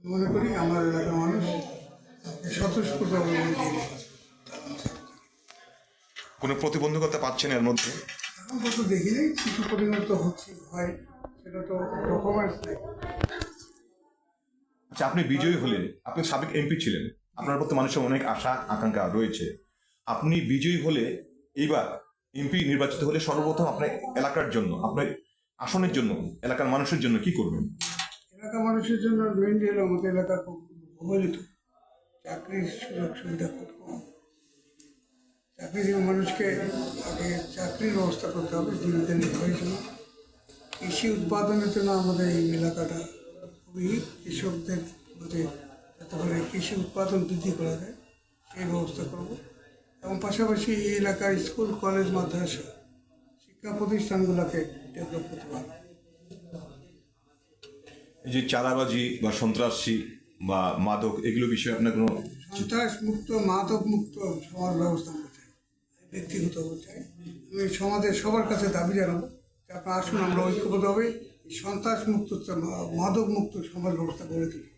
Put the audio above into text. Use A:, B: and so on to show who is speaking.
A: মনে করি আমার এলাকার মানুষ স্বতঃস্ফূর্তভাবে ভোট
B: কোনো প্রতিবন্ধকতা পাচ্ছেন এর মধ্যে?
A: এখন পর্যন্ত দেখি নেই কিছু পরিণত হচ্ছে হয় সেটা তো ডকুমেন্টস নেই
B: আচ্ছা আপনি বিজয়ী হলেন আপনি সাবেক এমপি ছিলেন। আপনার প্রতি মানুষের অনেক আশা, আকাঙ্ক্ষা রয়েছে। আপনি বিজয়ী হলে এইবার এমপি নির্বাচিত হলে সর্বপ্রথম আপনার এলাকার জন্য, আপনার আসনের জন্য, এলাকার মানুষের জন্য কি করবেন?
A: এলাকার মানুষের জন্য মেনলি হলো আমাদের এলাকা খুব অবহেলিত। চাকরির সুযোগ সুবিধা খুব কম। চাকরিজীবী মানুষকে আগে চাকরির ব্যবস্থা করতে হবে জীবিকা নির্বাহের কৃষি উৎপাদনের জন্য আমাদের এই এলাকাটা খুবই কৃষকদের মধ্যে যাতে করে কৃষি উৎপাদন বৃদ্ধি করা যায়, সেই ব্যবস্থা করব। এবং পাশাপাশি এই এলাকার স্কুল কলেজ মাদ্রাসা শিক্ষা প্রতিষ্ঠানগুলোকে ডেভেলপ করতে পারবে
B: এই যে চাঁদাবাজি বা সন্ত্রাসী বা মাদক এগুলো বিষয়ে আপনার কোনো
A: সন্ত্রাস মুক্ত মাদক মুক্ত সমাজ ব্যবস্থা চাই ব্যক্তিগত চাই। আমি সমাজের সবার কাছে দাবি জানাব যে আপনারা আসুন আমরা ঐক্যবদ্ধ হবে সন্ত্রাস মুক্ত মাদক মুক্ত সমাজ ব্যবস্থা গড়ে তুলি।